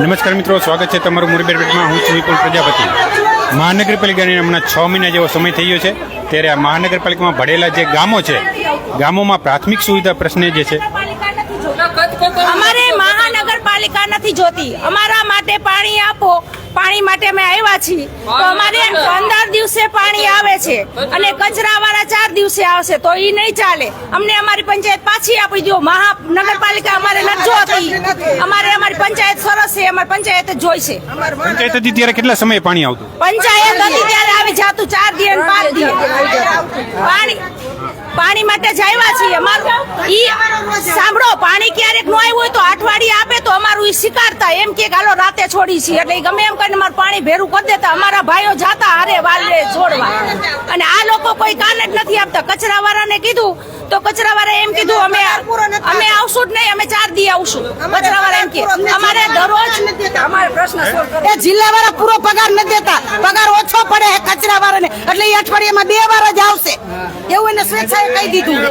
નમસ્કાર મિત્રો, સ્વાગત છે તમારું મુરબેર હું છું વિપુલ પ્રજાપતિ. મહાનગરપાલિકાની હમણાં છ મહિના જેવો સમય થઈ ગયો છે. ત્યારે આ મહાનગરપાલિકામાં ભરેલા જે ગામો છે, ગામોમાં પ્રાથમિક સુવિધા પ્રશ્ને જે છે, અમારે મહાનગરપાલિકા નથી જોતી. અમારા માટે પાણી આપો. પાણી માટે અમે આવ્યા છીએ. તો અમારે પંદર દિવસે પાણી આવે છે અને કચરા વાળા ચાર દિવસે આવશે, તો એ નહીં ચાલે. અમને અમારી પંચાયત પાછી આપી દો મહાનગરપાલિકા અમારે નથી જોતી. અમારે અમારી પંચાયત છે અમાર પંચાયત જોઈ છે. પંચાયત હતી ત્યારે કેટલા સમયે પાણી આવતું? પંચાયત હતી ત્યારે આવી જાતું ચાર દિવસ ને પાંચ દિવસ પાણી પાણી માટે જાયવા છીએ. અમારું ઈ સાંભળો પાણી ક્યારેક નો આવ્યું હોય તો અઠવાડિયે આપે તો અમારું ઈ સ્વીકારતા એમ કે ગાલો રાતે છોડી છીએ. એટલે ગમે એમ કરીને અમારું પાણી ભેરું કરી દેતા. અમારા ભાઈઓ જાતા હારે વાલે છોડવા. અને આ લોકો કોઈ કાન જ નથી આપતા. કચરા વાળાને કીધું તો કચરા વાળા એમ કીધું અમે આવશું જ નહીં અમે ચાર દી આવશું. કચરા વાળા એમ કે અમારે દરરોજ અમારે પ્રશ્ન એ જિલ્લા વાળા પૂરો પગાર નથી દેતા. પગાર ઓછો પડે છે કચરા વાળાને એટલે એ અઠવાડિયામાં બે વાર જ આવશે. એવું એને સ્વેચ્છાએ કહી દીધું.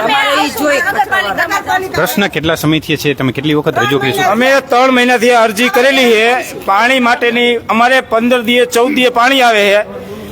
અમારે ઈ જોઈએ નગરપાલિકામાં પ્રશ્ન કેટલા સમયથી છે? તમે કેટલી વખત રજૂ કરી અમે ત્રણ મહિનાથી અરજી કરેલી છે. પાણી માટેની અમારે પંદર દીએ ચૌદ દીએ પાણી આવે છે.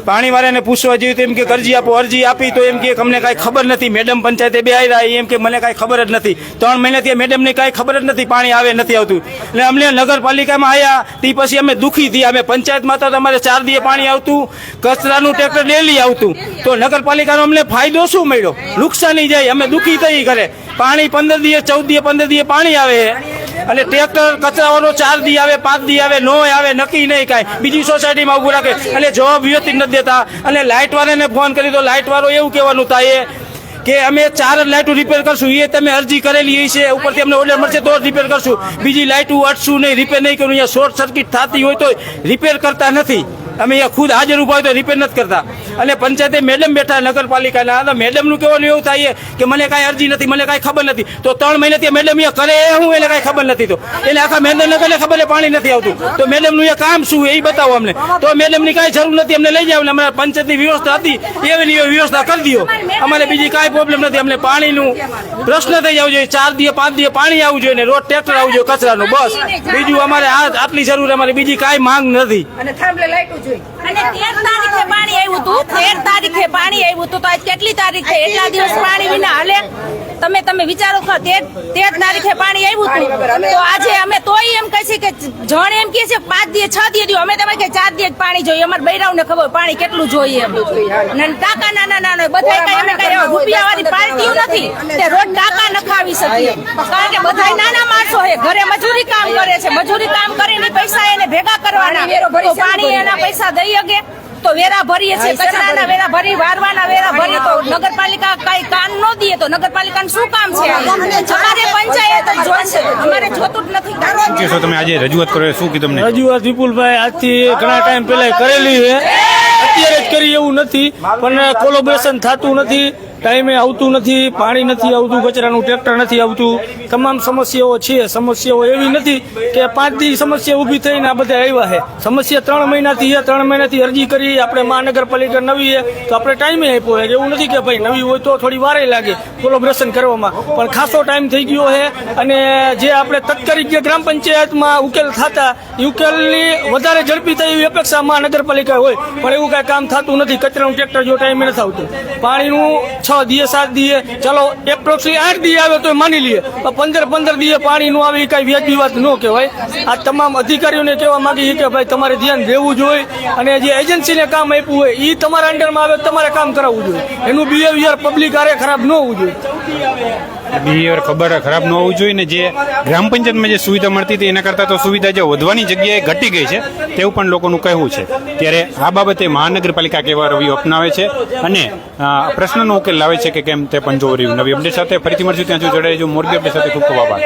પાણી વાળાને પૂછવા તો એમ કે અરજી આપો, અરજી આપી તો એમ કે અમને કાંઈ ખબર નથી. મેડમ પંચાયતે બે આવ્યા એમ કે મને કાંઈ ખબર જ નથી. ત્રણ મહિનાથી મેડમને કાંઈ ખબર જ નથી, પાણી આવે નથી આવતું. એટલે અમને નગરપાલિકામાં આવ્યા તે પછી અમે દુઃખી થયા. અમે પંચાયતમાં તો અમારે ચાર દિવસ પાણી આવતું, કચરાનું ટ્રેક્ટર ડેલી આવતું. તો નગરપાલિકાનો અમને ફાયદો શું મળ્યો? નુકસાની જાય, અમે દુઃખી થઈ કરે પાણી પંદર દિવસ ચૌદ દિવસ પંદર દિવસ પાણી આવે. અને ટ્રેક્ટર કચરાવાનો ચાર દી આવે, પાંચ દી આવે નો આવે, નક્કી નહીં કાંઈ. બીજી સોસાયટીમાં ઊભું રાખે. અને જવાબ વ્યવસ્થિત નથી દેતા. અને લાઇટવાળાને ફોન કરી તો લાઇટવાળો એવું કહેવાનું થાય કે અમે ચાર લાઇટ રિપેર કરશું. એ તમે અરજી કરેલી છે ઉપરથી અમને ઓર્ડર મળશે તો રિપેર કરશું. બીજી લાઇટો અટશું નહીં રિપેર નહીં કરવું અહીંયા શોર્ટ સર્કિટ થતી હોય તો રિપેર કરતા નથી. અમે અહીંયા ખુદ હાજર ઊભા હોય તો રિપેર નથી કરતા. અને પંચાયતે મેડમ બેઠા નગરપાલિકાના. તો મેડમનું કહેવાનું એવું થાય કે મને કાંઈ અરજી નથી, મને કાંઈ ખબર નથી. તો ત્રણ મહિનાથી મેડમ એ કરે હું, એને કાંઈ ખબર નથી તો. એટલે આખા મહેન્દ્રનગરને ખબર પાણી નથી આવતું. તો મેડમનું એ કામ શું એ બતાવો અમને. તો મેડમની કાંઈ જરૂર નથી, અમને લઈ જાવ અમારા પંચાયતની વ્યવસ્થા હતી. એવી વ્યવસ્થા કરી દો અમારે બીજી કાંઈ પ્રોબ્લેમ નથી, અમને પાણીનું પ્રશ્ન થઈ જવું જોઈએ. ચાર દિવસ પાંચ દિવસ પાણી આવવું જોઈએ ને રોજ ટ્રેક્ટર આવવું જોઈએ કચરાનું બસ. બીજું અમારે આ આટલી જરૂર અમારે બીજી કાંઈ માંગ નથી. અને તેર તારીખે પાણી આવ્યું હતું તેર તારીખે પાણી આવ્યું હતું તો આજ કેટલી તારીખ છે? એટલા દિવસ પાણી વિના હાલે? તમે તમે વિચારો ખરા તે જ તારીખે પાણી આવ્યું હતું. તો આજે અમે તોય એમ કહે છે કે જણ એમ કહે છે પાંચ દિવસ છ દિવસ અમે તમે કે ચાર દિવસ પાણી જોઈએ. અમારે બૈરાવને ખબર પાણી કેટલું જોઈએ એમ. અને ટાંકા નાના નાના બધા કઈ અમે કઈ રૂપિયા વાળી પાર્ટીઓ નથી. તે રોજ ટાકા નખાવી શકીએ કારણ કે બધા નાના માણસો છે. ઘરે મજૂરી કામ કરે છે. મજૂરી કામ કરીને પૈસા એને ભેગા કરવાના. તો પાણી એના પૈસા દઈ શકે. તો વેરા ભરીએ છીએ કચરાના વેરા ભરી વારવાના વેરા ભરી તો નગરપાલિકા કઈ કામ ન દે તો નગરપાલિકાનું શું કામ છે? અમારે પંચાયત જ જોઈશે. અમારે જોતું જ નથી. શું તમે આજે રજૂઆત કરો શું કીધું તમને રજૂઆત વિપુલભાઈ આજથી ઘણા ટાઈમ પહેલા કરેલી છે. અત્યારે જ કરી એવું નથી પણ કોલોબરેશન થતું નથી. ટાઈમે આવતું નથી, પાણી નથી આવતું, કચરાનું ટ્રેક્ટર નથી આવતું. તમામ સમસ્યાઓ છે, સમસ્યાઓ એવી નથી કે પાંચ દી સમસ્યા ઊભી થઈને આ બધા આવ્યા છે. સમસ્યા ત્રણ મહિનાથી છે, ત્રણ મહિનાથી અરજી કરી, આપણે મહાનગરપાલિકા નવી છે, તો આપણે ટાઈમે આપ્યો છે. એવું નથી કે ભાઈ નવી હોય તો થોડી વારે લાગે કોલોબ્રેશન કરવામાં. પણ ખાસો ટાઈમ થઈ ગયો છે અને જે આપણે તત્કરી જે ગ્રામ પંચાયતમાં ઉકેલ થતા, એ ઉકેલની વધારે ઝડપી થઈ એવી અપેક્ષા મહાનગરપાલિકા હોય. પણ એવું કાંઈ કામ થતું નથી. કચરાનું ટ્રેક્ટર જો ટાઈમે નથી આવતું. પાણીનું છ દીએ, સાત દિયે ચાલો એપ્રોક્સલી આઠ દિયે આવે તો માની લઈએ. પંદર પંદર પાણી નું આવે એ કાંઈ વ્યાજબી વાત ન કહેવાય. આ તમામ અધિકારીઓને કહેવા માંગીએ કે ભાઈ, તમારે ધ્યાન દેવું જોઈએ અને જે એજન્સીને કામ આપ્યું હોય એ તમારા અંડરમાં આવે તમારે કામ કરાવવું જોઈએ. એનું બિહેવિયર પબ્લિક આરે ખરાબ ન હોવું જોઈએ. બિહેવિયર ખબર ખરાબ ન હોવું જોઈએ ને જે ગ્રામ પંચાયતમાં જે સુવિધા મળતી હતી એના કરતાં તો સુવિધા જે વધવાની જગ્યાએ ઘટી ગઈ છે, તેવું પણ લોકોનું કહેવું છે. ત્યારે આ બાબતે મહાનગરપાલિકા કેવા રવિ અપનાવે છે અને પ્રશ્નનો ઉકેલ લાવે છે કે કેમ તે પણ જોવું રહ્યું. નવી અપડેટ સાથે ફરીથી મળશું. ત્યાં સુધી જોડાઈ મોરબી અપડેટ સાથે ખૂબ ખૂબ આભાર.